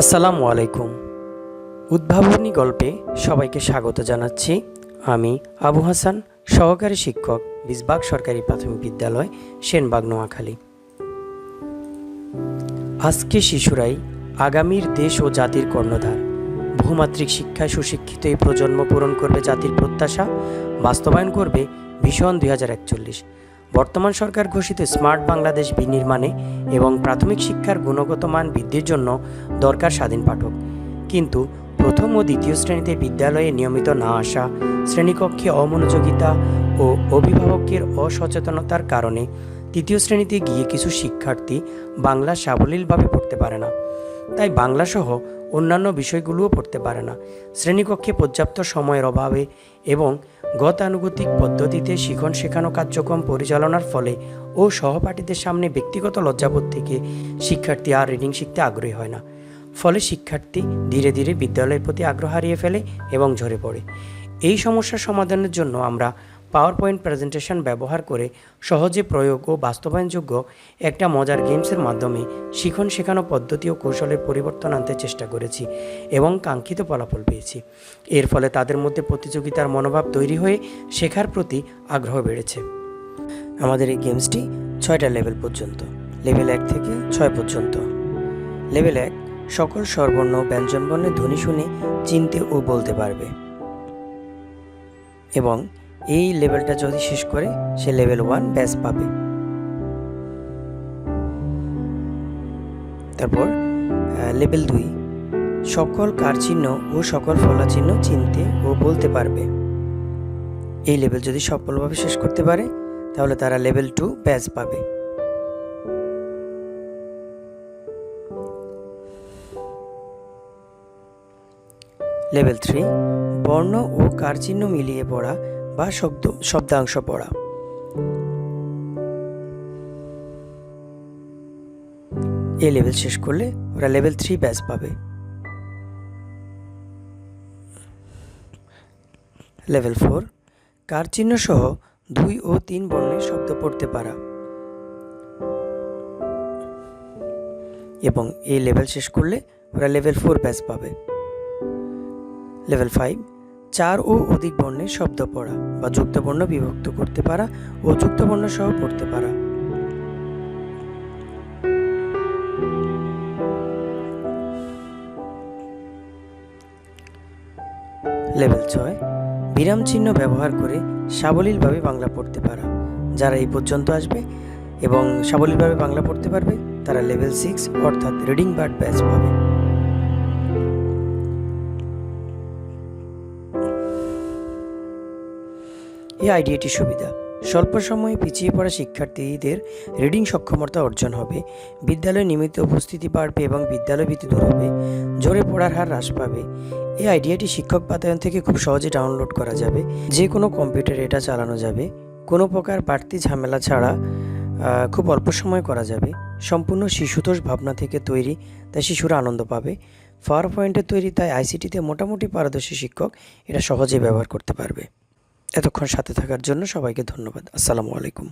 আসসালামু আলাইকুম। উদ্ভাবনী গল্পে সবাইকে স্বাগত জানাচ্ছি। আমি আবু হাসান, সহকারী শিক্ষক বিসবাগ সরকারি প্রাথমিক বিদ্যালয়, সেনবাগ, নোয়াখালী। আজকে শিশুরাই আগামীর দেশ ও জাতির কর্ণধার। বহুমাত্রিক শিক্ষায় সুশিক্ষিত এই প্রজন্ম পূরণ করবে জাতির প্রত্যাশা, বাস্তবায়ন করবে ভীষণ দুই হাজার একচল্লিশ। বর্তমান সরকার ঘোষিত স্মার্ট বাংলাদেশ বিনির্মাণে এবং প্রাথমিক শিক্ষার গুণগত মান বৃদ্ধির জন্য দরকার স্বাধীন পাঠক। কিন্তু প্রথম ও দ্বিতীয় শ্রেণীতে বিদ্যালয়ে নিয়মিত না আসা, শ্রেণীকক্ষে অমনোযোগিতা ও অভিভাবকের অসচেতনতার কারণে তৃতীয় শ্রেণীতে গিয়ে কিছু শিক্ষার্থী বাংলা সাবলীলভাবে পড়তে পারে না। তাই বাংলাসহ অন্যান্য বিষয়গুলোও পড়তে পারে না। শ্রেণীকক্ষে পর্যাপ্ত সময়ের অভাবে এবং গতানুগতিক পদ্ধতিতে শিখন শেখানো কার্যক্রম পরিচালনার ফলে ও সহপাঠীদের সামনে ব্যক্তিগত লজ্জাবোধ থেকে শিক্ষার্থী আর রিডিং শিখতে আগ্রহী হয় না। ফলে শিক্ষার্থী ধীরে ধীরে বিদ্যালয়ের প্রতি আগ্রহ হারিয়ে ফেলে এবং ঝরে পড়ে। এই সমস্যার সমাধানের জন্য আমরা পাওয়ার পয়েন্ট প্রেজেন্টেশন ব্যবহার করে সহজে প্রয়োগ ও বাস্তবায়নযোগ্য একটা মজার গেমসের মাধ্যমে শিখন শেখানো পদ্ধতি ও কৌশলের পরিবর্তন আনতে চেষ্টা করেছি এবং কাঙ্ক্ষিত ফলাফল পেয়েছি। এর ফলে তাদের মধ্যে প্রতিযোগিতার মনোভাব তৈরি হয়ে শেখার প্রতি আগ্রহ বেড়েছে। আমাদের এই গেমসটি ছয়টা লেভেল পর্যন্ত লেভেল এক থেকে ছয় পর্যন্ত। লেভেল এক, সকল স্বরবর্ণ ব্যঞ্জনবর্ণের ধ্বনি শুনে চিনতে ও বলতে পারবে। এবং এই লেভেলটা যদি শেষ করে, সে লেভেল ওয়ান ব্যাস পাবে। তারপর লেভেল দুই। সকল কার চিহ্ন ও সকল ফলা চিহ্ন চিনতে ও বলতে পারবে। এই লেভেল যদি সফলভাবে শেষ করতে পারে, তাহলে তারা লেভেল টু ব্যাচ পাবে। Level three. বর্ণ ও কার চিহ্ন মিলিয়ে পড়া বা শব্দ, শব্দাংশ পড়া। এই লেভেল শেষ করলে ওরা লেভেল থ্রি ব্যাচ পাবে। লেভেল ফোর, কার চিহ্ন সহ দুই ও তিন বর্ণের শব্দ পড়তে পারা। এবং এই লেভেল শেষ করলে ওরা লেভেল ফোর ব্যাচ পাবে। লেভেল ফাইভ চার ও অধিক বর্ণের শব্দ পড়া বা যুক্তবর্ণ বিভক্ত করতে পারা ও যুক্তবর্ণ সহ পড়তে পারা। লেভেল ছয়, বিরাম চিহ্ন ব্যবহার করে সাবলীলভাবে বাংলা পড়তে পারা। যারা এই পর্যন্ত আসবে এবং সাবলীলভাবে বাংলা পড়তে পারবে, তারা লেভেল সিক্স অর্থাৎ রিডিং বার্ড ব্যাচ পাবে। এই আইডিয়াটি সুবিধা। স্বল্প সময়ে পিছিয়ে পড়া শিক্ষার্থীদের রিডিং সক্ষমতা অর্জন হবে, বিদ্যালয়ে নিয়মিত উপস্থিতি বাড়বে এবং বিদ্যালয় ভীতি দূর হবে জোরে পড়ার হার হ্রাস পাবে। এই আইডিয়াটি শিক্ষক বাতায়ন থেকে খুব সহজে ডাউনলোড করা যাবে। যে কোনো কম্পিউটারে এটা চালানো যাবে। কোনো প্রকার বাড়তি ঝামেলা ছাড়া খুব অল্প সময় করা যাবে। সম্পূর্ণ শিশুতোষ ভাবনা থেকে তৈরি, তাই শিশুরা আনন্দ পাবে। পাওয়ার পয়েন্টের তৈরি তাই আইসিটিতে মোটামুটি পারদর্শী শিক্ষক এটা সহজে ব্যবহার করতে পারবে। এতক্ষণ সাথে থাকার জন্য সবাইকে ধন্যবাদ। আসসালামু আলাইকুম।